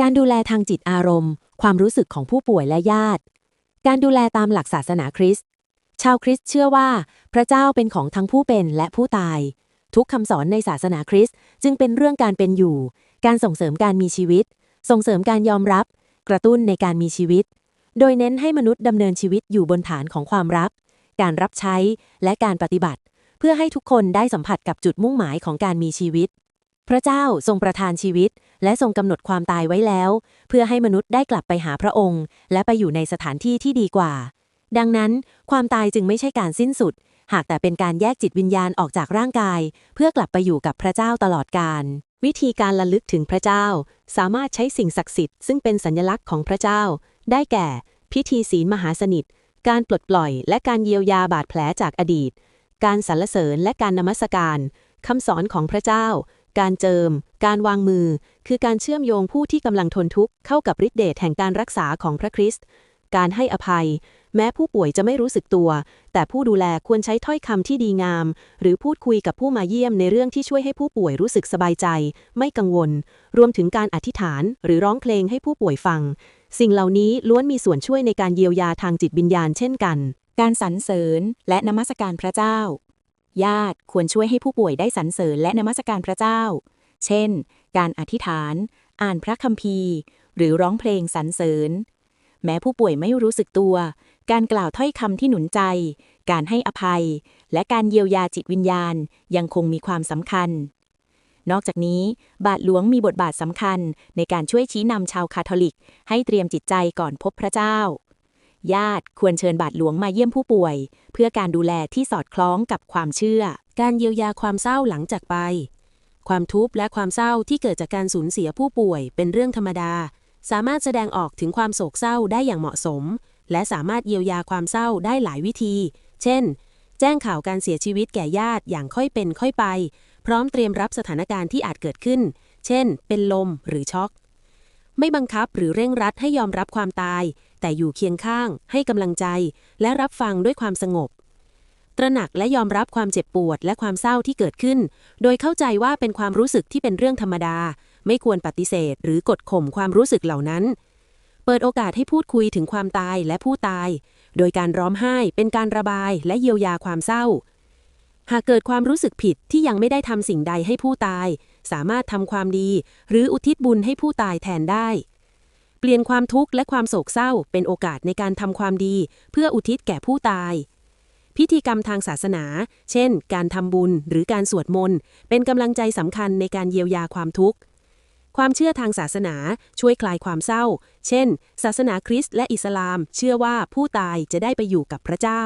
การดูแลทางจิตอารมณ์ ความรู้สึกของผู้ป่วยและญาติ การดูแลตามหลักศาสนาคริสต์ ชาวคริสต์เชื่อว่า พระเจ้าเป็นของทั้งผู้เป็นและผู้ตาย ทุกคำสอนในศาสนาคริสต์จึงเป็นเรื่องการเป็นอยู่ การส่งเสริมการมีชีวิต ส่งเสริมการยอมรับ กระตุ้นในการมีชีวิต โดยเน้นให้มนุษย์ดำเนินชีวิตอยู่บนฐานของความรัก การรับใช้ และการปฏิบัติ เพื่อให้ทุกคนได้สัมผัสกับจุดมุ่งหมายของการมีชีวิต พระเจ้าทรงประทานชีวิต และทรงกำหนดความตายไว้แล้ว เพื่อให้มนุษย์ได้กลับไปหาพระองค์ และไปอยู่ในสถานที่ที่ดีกว่า ดังนั้นความตายจึงไม่ใช่การสิ้นสุด หากแต่เป็นการแยกจิตวิญญาณออกจากร่างกาย เพื่อกลับไปอยู่กับพระเจ้าตลอดกาลวิธีการระลึกถึงพระเจ้า สามารถใช้สิ่งศักดิ์สิทธิ์ซึ่งเป็นสัญลักษณ์ของพระเจ้า ได้แก่ พิธีศีลมหาสนิท การปลดปล่อยและการเยียวยาบาดแผลจากอดีต การสรรเสริญและการนมัสการคำสอนของพระเจ้า การเจิม การวางมือ คือการเชื่อมโยงผู้ที่กำลังทนทุกข์เข้ากับฤทธิเดชแห่งการรักษาของพระคริสต์ การให้อภัย แม้ผู้ป่วยจะไม่รู้สึกตัว แต่ผู้ดูแลควรใช้ถ้อยคำที่ดีงาม หรือพูดคุยกับผู้มาเยี่ยมในเรื่องที่ช่วยให้ผู้ป่วยรู้สึกสบายใจ ไม่กังวล รวมถึงการอธิษฐานหรือร้องเพลงให้ผู้ป่วยฟัง สิ่งเหล่านี้ล้วนมีส่วนช่วยในการเยียวยาทางจิตวิญญาณเช่นกันการสรรเสริญและนมัสการพระเจ้า ญาติควรช่วยให้ผู้ป่วยได้สรรเสริญและนมัสการพระเจ้า เช่น การอธิษฐาน อ่านพระคัมภีร์ หรือร้องเพลงสรรเสริญ แม้ผู้ป่วยไม่รู้สึกตัว การกล่าวถ้อยคำที่หนุนใจ การให้อภัย และการเยียวยาจิตวิญญาณยังคงมีความสำคัญ นอกจากนี้ บาทหลวงมีบทบาทสำคัญในการช่วยชี้นำชาวคาทอลิก ให้เตรียมจิตใจก่อนพบพระเจ้า ญาติควรเชิญบาทหลวงมาเยี่ยมผู้ป่วย เพื่อการดูแลที่สอดคล้องกับความเชื่อ การเยียวยาความเศร้าหลังจากไป ความทุกข์และความเศร้าที่เกิดจากการสูญเสียผู้ป่วยเป็นเรื่องธรรมดา สามารถแสดงออกถึงความโศกเศร้าได้อย่างเหมาะสม และสามารถเยียวยาความเศร้าได้หลายวิธี เช่น แจ้งข่าวการเสียชีวิตแก่ญาติอย่างค่อยเป็นค่อยไป พร้อมเตรียมรับสถานการณ์ที่อาจเกิดขึ้น เช่น เป็นลมหรือช็อก ไม่บังคับหรือเร่งรัดให้ยอมรับความตาย แต่อยู่เคียงข้าง ให้กำลังใจ และรับฟังด้วยความสงบ ตระหนักและยอมรับความเจ็บปวดและความเศร้าที่เกิดขึ้น โดยเข้าใจว่าเป็นความรู้สึกที่เป็นเรื่องธรรมดา ไม่ควรปฏิเสธ หรือกดข่มความรู้สึกเหล่านั้น เปิดโอกาสให้พูดคุยถึงความตายและผู้ตาย โดยการร้องไห้เป็นการระบายและเยียวยาความเศร้า หากเกิดความรู้สึกผิดที่ยังไม่ได้ทำสิ่งใดให้ผู้ตาย สามารถทำความดี หรืออุทิศบุญให้ผู้ตายแทนได้ เปลี่ยนความทุกข์และความโศกเศร้าเป็นโอกาสในการทำความดี เพื่ออุทิศแก่ผู้ตาย พิธีกรรมทางศาสนา เช่น การทำบุญหรือการสวดมนต์ เป็นกำลังใจสำคัญในการเยียวยาความทุกข์ความเชื่อทางศาสนาช่วยคลายความเศร้า เช่น ศาสนาคริสต์และอิสลาม เชื่อว่าผู้ตายจะได้ไปอยู่กับพระเจ้า